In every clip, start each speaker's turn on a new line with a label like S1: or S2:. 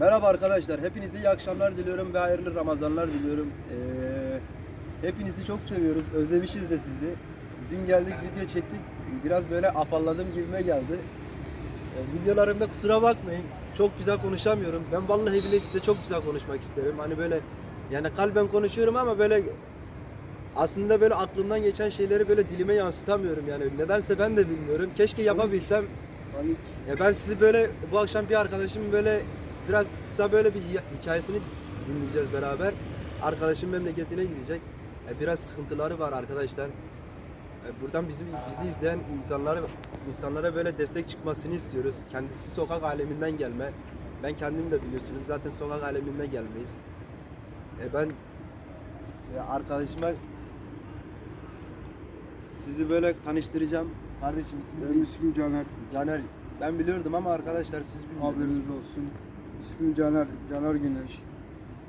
S1: Merhaba arkadaşlar, hepinize iyi akşamlar diliyorum ve hayırlı Ramazanlar diliyorum. Ee, hepinizi çok seviyoruz, özlemişiz de sizi. Dün geldik, video çektik, biraz böyle afalladım gibime geldi. Ee, videolarımda kusura bakmayın, çok güzel konuşamıyorum. Ben vallahi bile size çok güzel konuşmak isterim. Hani böyle, yani kalben konuşuyorum ama böyle aslında böyle aklımdan geçen şeyleri böyle dilime yansıtamıyorum yani. Nedense ben de bilmiyorum. Keşke yapabilsem. Ya ben sizi böyle bu akşam bir arkadaşım böyle biraz kısa böyle bir hi- hikayesini dinleyeceğiz beraber. Arkadaşım memleketine gidecek. E, biraz sıkıntıları var arkadaşlar. E, buradan bizi bizi izleyen insanlara insanlara böyle destek çıkmasını istiyoruz. Kendisi sokak aleminden gelme. Ben kendim de biliyorsunuz zaten sokak aleminden gelmeyiz. E, ben e, arkadaşıma sizi böyle tanıştıracağım. Kardeşim ismi
S2: Benim ismim Caner.
S1: Caner ben biliyordum ama arkadaşlar siz bilmiyordunuz.
S2: Haberiniz olsun. İsmim Caner. Caner Güneş.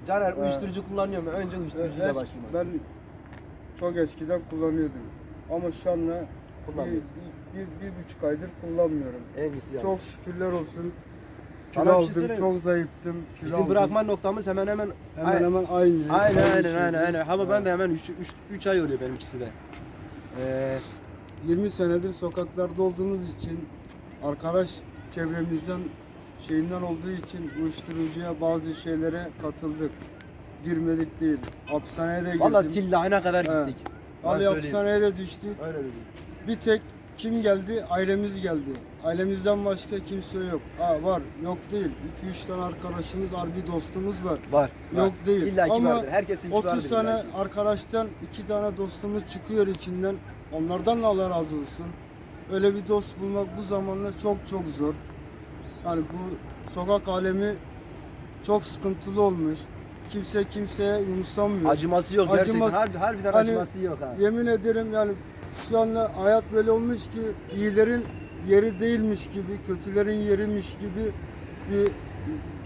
S1: Caner
S2: Ee,
S1: uyuşturucu kullanıyor mu? Önce uyuşturucuyla
S2: Es-
S1: başlayalım.
S2: ben çok eskiden kullanıyordum. Ama şu anda bir, bir, bir, bir buçuk aydır kullanmıyorum.
S1: En iyisi yani.
S2: Çok şükürler olsun. Kilo
S1: şey
S2: aldım,
S1: söyleyeyim
S2: çok zayıftım. Kilo
S1: Bizim
S2: aldım.
S1: bırakma noktamız hemen hemen
S2: hemen
S1: Ay-
S2: hemen aynı.
S1: Aynen aynen
S2: şeyiz.
S1: aynen aynen. Ama ben de hemen 3 3 ay oluyor benimkisi de. Ee,
S2: 20 senedir sokaklarda olduğumuz için arkadaş çevremizden şeyinden olduğu için uyuşturucuya bazı şeylere katıldık. Girmedik değil. Hapishaneye de girdim.
S1: Vallahi tillahına kadar gittik. Ben
S2: Ali
S1: söyleyeyim.
S2: hapishaneye de düştük.
S1: Öyle dedim.
S2: Bir tek kim geldi? Ailemiz geldi. Ailemizden başka kimse yok. Ha var, yok değil. 2-3 tane arkadaşımız, harbi dostumuz var.
S1: Var.
S2: Yok değil.
S1: İlla ki
S2: Ama
S1: vardır. Herkesin
S2: 30 tane arkadaştan 2 tane dostumuz çıkıyor içinden. Onlardan da Allah razı olsun. Öyle bir dost bulmak bu zamanda çok çok zor. Yani bu sokak alemi çok sıkıntılı olmuş. Kimse kimseye yumuşamıyor.
S1: Acıması yok gerçekten.
S2: Acıması-
S1: Harbi, harbiden
S2: Hani-
S1: acıması yok ha.
S2: Yemin ederim yani şu anda hayat böyle olmuş ki iyilerin yeri değilmiş gibi, kötülerin yeriymiş gibi bir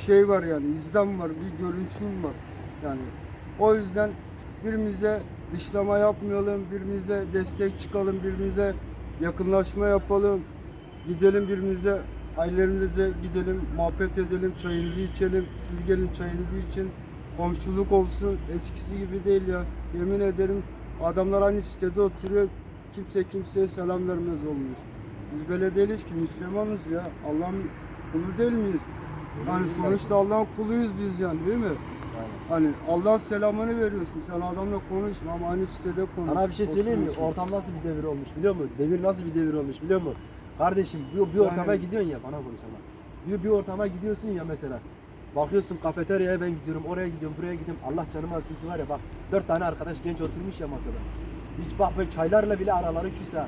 S2: şey var yani izlem var, bir görünüşüm var. Yani o yüzden birbirimize dışlama yapmayalım, birbirimize destek çıkalım, birbirimize yakınlaşma yapalım. Gidelim birbirimize ailelerimize gidelim, muhabbet edelim, çayınızı içelim. Siz gelin çayınızı için. Komşuluk olsun. Eskisi gibi değil ya. Yemin ederim adamlar aynı sitede oturuyor. Kimse kimseye selam vermez olmuş. Biz böyle değiliz ki Müslümanız ya. Allah'ın kulu değil miyiz? Hani sonuçta Allah'ın kuluyuz biz yani değil mi? Hani Allah'ın selamını veriyorsun. Sen adamla konuşma ama aynı sitede konuş.
S1: Sana bir şey söyleyeyim mi? Ortam nasıl bir devir olmuş biliyor musun? Devir nasıl bir devir olmuş biliyor musun? Kardeşim bir, bir ortama
S2: Yani-
S1: gidiyorsun ya bana konuş ama. Bir, bir ortama gidiyorsun ya mesela. Bakıyorsun kafeteryaya ben gidiyorum, oraya gidiyorum, buraya gidiyorum. Allah canımı alsın ki var ya bak dört tane arkadaş genç oturmuş ya masada. Hiç bak böyle çaylarla bile araları küs ha.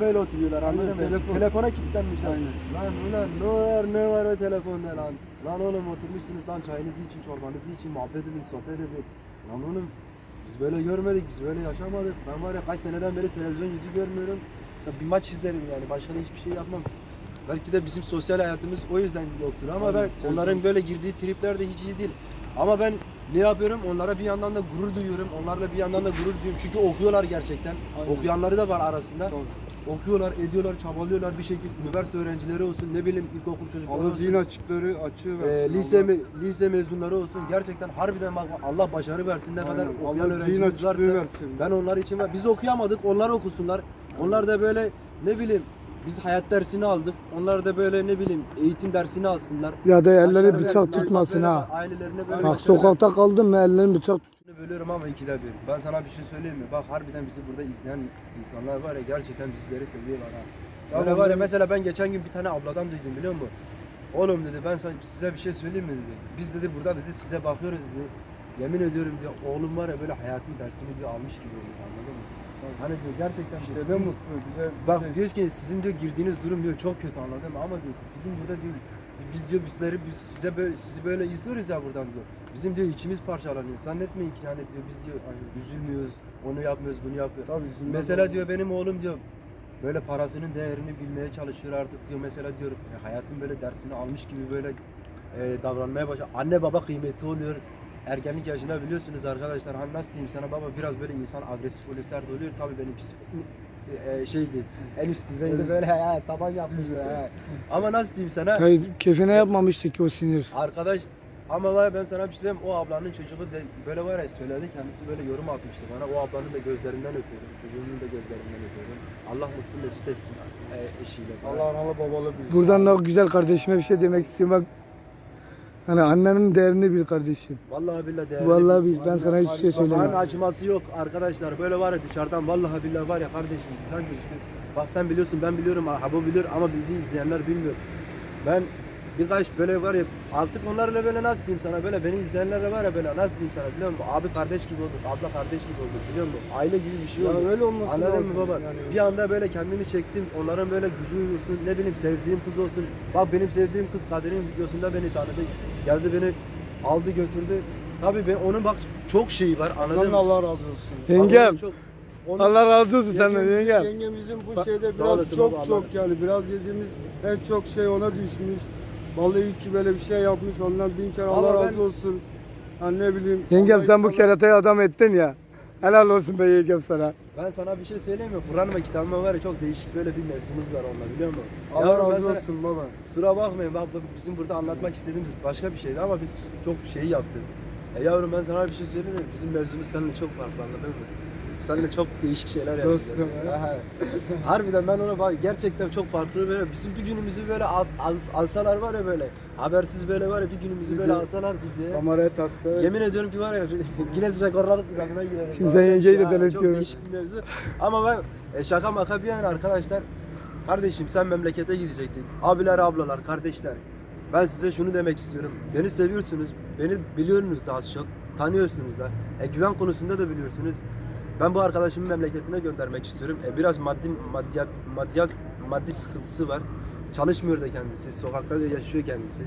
S1: Böyle oturuyorlar anladın mı?
S2: telefon.
S1: Telefona kilitlenmişler.
S2: Aynen.
S1: Lan ulan ne var ne var o telefonda lan. Lan oğlum oturmuşsunuz lan çayınızı için, çorbanızı için, muhabbet edin, sohbet edin. Lan oğlum biz böyle görmedik, biz böyle yaşamadık. Ben var ya kaç seneden beri televizyon yüzü görmüyorum. Mesela bir maç izlerim yani, başka da hiçbir şey yapmam. Belki de bizim sosyal hayatımız o yüzden yoktur ama
S2: Aynen,
S1: ben
S2: tabii.
S1: onların böyle girdiği tripler de hiç iyi değil. Ama ben ne yapıyorum? Onlara bir yandan da gurur duyuyorum. Onlarla bir yandan da gurur duyuyorum. Çünkü okuyorlar gerçekten.
S2: Aynen.
S1: Okuyanları da var arasında.
S2: Tabii.
S1: Okuyorlar, ediyorlar, çabalıyorlar bir şekilde. Üniversite öğrencileri olsun, ne bileyim ilkokul çocukları
S2: Allah
S1: olsun.
S2: zihin açıkları açığı
S1: Ee,
S2: versin.
S1: lise
S2: Allah-
S1: me- lise mezunları olsun. Gerçekten harbiden bak Allah başarı versin ne kadar
S2: Aynen.
S1: okuyan
S2: Allah
S1: öğrencimiz varsa.
S2: versin.
S1: Ben onlar için var. Biz okuyamadık, onlar okusunlar. Onlar da böyle ne bileyim biz hayat dersini aldık. Onlar da böyle ne bileyim eğitim dersini alsınlar.
S3: Ya da elleri
S1: Başarı
S3: bıçak tutmasın ha.
S1: Ailelerine böyle
S2: Bak,
S3: sokakta kaldın mı ellerini bıçak
S1: bölüyorum ama ikide bir. Ben sana bir şey söyleyeyim mi? Bak harbiden bizi burada izleyen insanlar var ya gerçekten bizleri seviyorlar ha.
S2: Tamam,
S1: Böyle var ya mesela ben geçen gün bir tane abladan duydum biliyor musun? Oğlum dedi ben sana- size bir şey söyleyeyim mi dedi. Biz dedi burada dedi size bakıyoruz dedi. Yemin ediyorum diyor oğlum var ya böyle hayatın dersini diyor almış gibi oluyor anladın mı? Hani diyor gerçekten
S2: İşte
S1: diyor,
S2: ne
S1: sizin-
S2: mutlu bize.
S1: Bak
S2: bize-
S1: diyoruz ki sizin diyor girdiğiniz durum diyor çok kötü anladın mı? Ama diyor bizim burada diyor biz diyor bizleri biz size böyle sizi böyle izliyoruz ya buradan diyor. Bizim diyor içimiz parçalanıyor. Zannetmeyin ki yani diyor biz diyor üzülmüyoruz, onu yapmıyoruz, bunu yapıyoruz.
S2: Tabii üzülmez
S1: Mesela
S2: olur.
S1: diyor benim oğlum diyor böyle parasının değerini bilmeye çalışıyor artık diyor. Mesela diyor e, hayatın böyle dersini almış gibi böyle e, davranmaya başlıyor. Anne baba kıymetli oluyor. Ergenlik yaşında biliyorsunuz arkadaşlar hani nasıl diyeyim sana baba biraz böyle insan agresif oluyor sert oluyor. Tabii benimkisi e, şeydi. En üst düzeyde böyle he, taban yapmıştı. he. Ama nasıl diyeyim sana?
S3: Hayır, kefene yapmamıştı ki o sinir.
S1: Arkadaş ama var ya ben sana bir şey söyleyeyim o ablanın çocuğu de böyle var ya söyledi kendisi böyle yorum atmıştı bana o ablanın da gözlerinden öpüyorum çocuğunun da gözlerinden öpüyorum Allah mutlu mesut etsin e, eşiyle
S2: Allah analı babalı büyüsün.
S3: Buradan da güzel kardeşime bir şey demek istiyorum. Bak, hani annenin değerini bil kardeşim.
S1: Vallahi billahi değerli
S3: Vallahi bil, ben sana hiçbir şey
S1: Sokağın
S3: söylemiyorum.
S1: acıması yok arkadaşlar böyle var ya dışarıdan vallahi billahi var ya kardeşim güzel gözüküyor. Bak sen biliyorsun ben biliyorum Habo bilir ama bizi izleyenler bilmiyor. Ben birkaç böyle var ya artık onlarla böyle nasıl diyeyim sana böyle beni izleyenlerle var ya böyle nasıl diyeyim sana biliyor musun? Abi kardeş gibi olduk, abla kardeş gibi olduk biliyor musun? Aile gibi bir şey
S2: Ya
S1: oldu.
S2: öyle olması
S1: Anladın
S2: lazım
S1: mı baba?
S2: yani.
S1: Bir anda böyle kendimi çektim. Onların böyle gücü olsun, ne bileyim sevdiğim kız olsun. Bak benim sevdiğim kız Kadir'in videosunda beni tanıdı. Geldi beni aldı götürdü. Tabii ben onun bak çok şeyi var anladın
S2: Ondan
S1: mı?
S2: Allah razı olsun.
S3: Yengem,
S1: çok
S2: Onun-
S3: Allah razı olsun senden
S2: Yengemizin-
S3: yengem.
S2: Yengemizin bu şeyde
S1: sağ
S2: biraz
S1: olasın
S2: çok
S1: baba,
S2: çok
S1: Allah-
S2: yani biraz yediğimiz en çok şey ona düşmüş. Vallahi ki böyle bir şey yapmış ondan bin kere Allah
S1: Ama ben-
S2: razı olsun. Ha ne bileyim.
S3: Yengem
S2: Allah
S3: sen bu
S2: inşallah-
S3: keratayı adam ettin ya. Helal olsun be yengem sana.
S1: Ben sana bir şey söyleyeyim mi? Kur'an ve kitabıma var ya çok değişik böyle bir mevzumuz var onunla biliyor musun?
S2: Allah
S1: Yavrum ben
S2: razı
S1: sana-
S2: olsun baba.
S1: Kusura bakmayın bak bu bizim burada anlatmak istediğimiz başka bir şeydi ama biz çok şey yaptık. E yavrum ben sana bir şey söyleyeyim mi? Bizim mevzumuz seninle çok farklı anladın mı? Seninle çok değişik şeyler yapacağız.
S2: Dostum?
S1: Aha. Harbiden ben ona bak gerçekten çok farklı böyle bizim bir günümüzü böyle al, al- alsalar var ya böyle habersiz böyle var ya bir günümüzü böyle alsalar videoya.
S2: Kameraya taksa.
S1: Yemin ediyorum ki var ya Guinness Rekorlar kitabına girerim.
S3: Şimdi sen yengeyi de deletiyorsun.
S1: Çok değişik bir mevzu. Ama ben e, şaka maka bir yana arkadaşlar. Kardeşim sen memlekete gidecektin. Abiler, ablalar, kardeşler. Ben size şunu demek istiyorum. Beni seviyorsunuz. Beni biliyorsunuz da az çok. Tanıyorsunuz da. E, güven konusunda da biliyorsunuz. Ben bu arkadaşımı memleketine göndermek istiyorum. E, biraz maddi maddiyat, maddiyat, maddi sıkıntısı var. Çalışmıyor da kendisi. Sokakta da yaşıyor kendisi.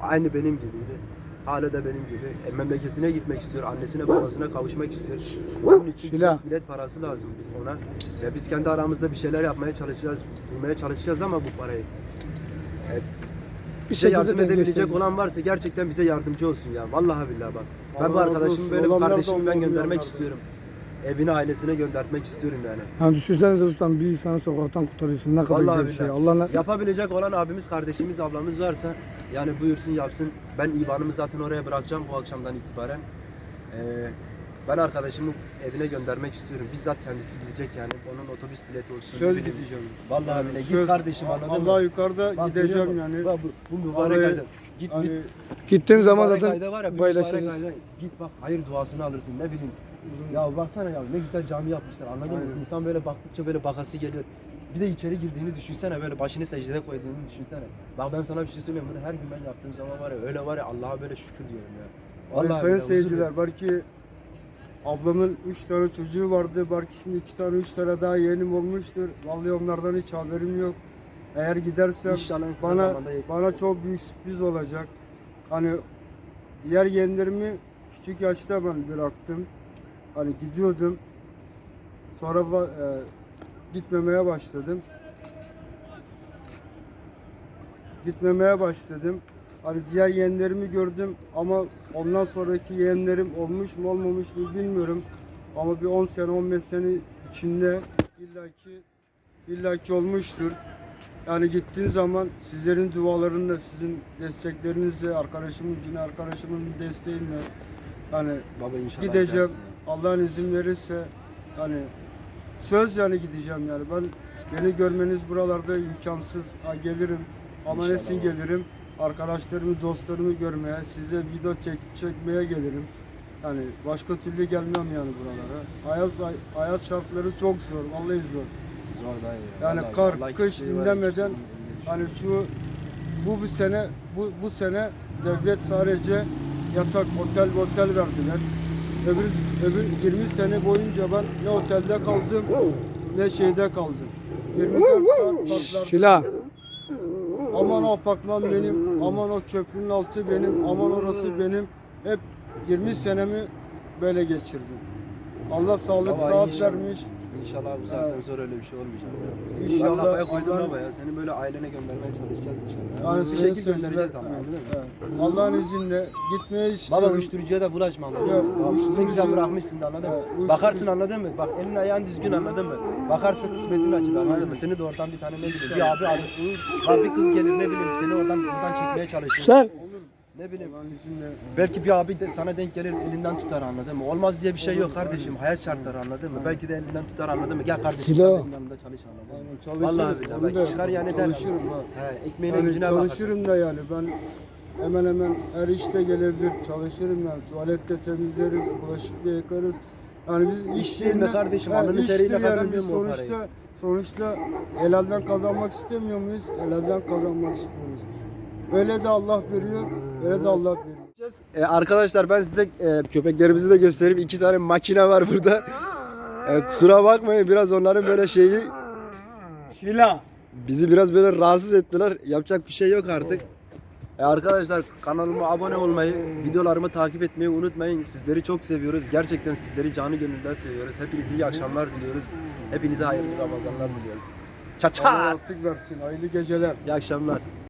S1: Aynı benim gibiydi. Hala da benim gibi. E, memleketine gitmek istiyor. Annesine babasına kavuşmak istiyor. Bunun için
S3: Şila.
S1: bilet parası lazım ona. Ya biz kendi aramızda bir şeyler yapmaya çalışacağız. Bulmaya çalışacağız ama bu parayı. E,
S3: Bir
S1: bize yardım
S3: de
S1: edebilecek olan varsa gerçekten bize yardımcı olsun ya. Vallahi billahi bak. Ben
S2: Allah
S1: bu arkadaşımı böyle kardeşimi ben göndermek istiyorum. Evine ailesine göndermek istiyorum yani.
S3: Hani düşünsene dostum bir insanı sokaktan kurtarıyorsun. Ne kadar
S1: Vallahi
S3: güzel bir şey.
S1: billahi. Yapabilecek olan abimiz, kardeşimiz, ablamız varsa yani buyursun yapsın. Ben IBAN'ımı zaten oraya bırakacağım bu akşamdan itibaren. Ee, ben arkadaşımı evine göndermek istiyorum. Bizzat kendisi gidecek yani. Onun otobüs bileti olsun.
S2: Söz
S1: bileyim.
S2: gideceğim.
S1: Vallahi
S2: Yani
S1: bile.
S2: söz-
S1: Git kardeşim anladın
S2: Allah
S1: mı?
S2: yukarıda
S1: Bak, görüyor
S2: gideceğim
S1: musun?
S2: yani.
S1: Bak bu, bu mübarek
S2: Vallahi-
S1: ayda. Git
S2: Hani
S1: git.
S3: gittiğin zaman
S1: Mübarek
S3: zaten
S1: ayda var ya, bir
S3: paylaşacağız.
S1: ayda Git bak hayır duasını alırsın ne bileyim. Ya baksana ya ne güzel cami yapmışlar anladın mı?
S2: Aynen.
S1: İnsan böyle baktıkça böyle bakası geliyor. Bir de içeri girdiğini düşünsene böyle başını secdeye koyduğunu düşünsene. Bak ben sana bir şey söyleyeyim bunu her gün ben yaptığım zaman var ya öyle var ya Allah'a böyle şükür diyorum ya. Vallahi
S2: sayın seyirciler belki ablamın 3 tane çocuğu vardı. Belki şimdi 2 tane 3 tane daha yeğenim olmuştur. Vallahi onlardan hiç haberim yok. Eğer gidersem
S1: İnşallah
S2: bana bana çok büyük sürpriz olacak. Hani diğer yeğenlerimi küçük yaşta ben bıraktım. Hani gidiyordum. Sonra e, gitmemeye başladım. Gitmemeye başladım. Hani diğer yeğenlerimi gördüm ama ondan sonraki yeğenlerim olmuş mu olmamış mı bilmiyorum. Ama bir 10 sene 15 sene içinde illaki illaki olmuştur. Yani gittiğin zaman sizlerin dualarında, sizin desteklerinizle, arkadaşımın yine arkadaşımın desteğiyle hani
S1: Baba
S2: gideceğim. Allah'ın izin verirse hani söz yani gideceğim yani. Ben beni görmeniz buralarda imkansız. Ha, gelirim. Ama
S1: İnşallah
S2: gelirim? Arkadaşlarımı, dostlarımı görmeye, size video çek, çekmeye gelirim. Yani başka türlü gelmem yani buralara. Hayat hayat şartları çok zor. Vallahi zor.
S1: Zor dayı ya.
S2: Yani
S1: Vallahi
S2: kar,
S1: Allah
S2: kış
S1: kimseyi var ya,
S2: dinlemeden
S1: elinde
S2: hani şu bu bu sene bu bu sene devlet sadece yatak otel otel verdiler. Öbür, öbür 20 sene boyunca ben ne otelde kaldım ne şeyde kaldım. 24 saat.
S3: Şila.
S2: Aman o apartman benim, aman o köprünün altı benim, aman orası benim. Hep 20 senemi böyle geçirdim. Allah sağlık saat vermiş.
S1: İnşallah bu saatten sonra öyle bir şey olmayacak. ya.
S2: İnşallah
S1: Ben kafaya koydum
S2: Allah'ın-
S1: baba ya. Seni böyle ailene göndermeye çalışacağız inşallah.
S2: Yani
S1: bir şekilde göndereceğiz ama
S2: evet, evet. Allah'ın izniyle gitmeye istiyorum.
S1: Baba uyuşturucuya da bulaşma anladın
S2: Yok,
S1: mı? Bak, Ne
S2: uyuşturucu-
S1: güzel bırakmışsın da anladın mı?
S2: Uyuşturucu-
S1: Bakarsın anladın mı? Bak elin ayağın düzgün anladın mı? Bakarsın kısmetin açılır anladın mı? Seni de oradan bir tane ne bileyim bir abi alır. Ha bir kız gelir ne bileyim seni oradan buradan çekmeye çalışır.
S3: Sen
S1: Ne bileyim.
S2: Allah'ın izniyle.
S1: Belki bir abi de sana denk gelir elinden tutar anladın mı? Olmaz diye bir şey yok kardeşim. Hayat şartları anladın mı? Belki de elinden tutar anladın mı? Gel kardeşim sen
S3: Kilo.
S1: benim yanımda çalış anladın mı?
S2: Yani çalışırım.
S1: Vallahi billahi
S2: onu
S1: bak
S2: da
S1: çıkar yani der.
S2: Çalışırım ha.
S1: He, ekmeğine
S2: Yani
S1: gücüne bakarsın.
S2: çalışırım da yani ben hemen hemen her işte gelebilir çalışırım yani tuvalette temizleriz bulaşık da yıkarız yani biz iş
S1: İş değil mi
S2: yerine-
S1: kardeşim?
S2: Ha,
S1: Alnının
S2: iştir
S1: teriyle
S2: yani
S1: kazanmıyor
S2: biz
S1: mu o
S2: sonuçta sonuçta helalden kazanmak istemiyor muyuz helalden kazanmak istiyoruz öyle de Allah veriyor öyle de Allah veriyor
S1: Ee, arkadaşlar ben size e, köpeklerimizi de göstereyim. İki tane makine var burada. E, kusura bakmayın biraz onların böyle şeyi
S3: Şila.
S1: bizi biraz böyle rahatsız ettiler. Yapacak bir şey yok artık. E, arkadaşlar kanalıma abone olmayı, videolarımı takip etmeyi unutmayın. Sizleri çok seviyoruz. Gerçekten sizleri canı gönülden seviyoruz. Hepinize iyi akşamlar diliyoruz. Hepinize hayırlı Ramazanlar diliyoruz. Çaça.
S2: Allah rahatlık versin hayırlı geceler
S1: İyi akşamlar.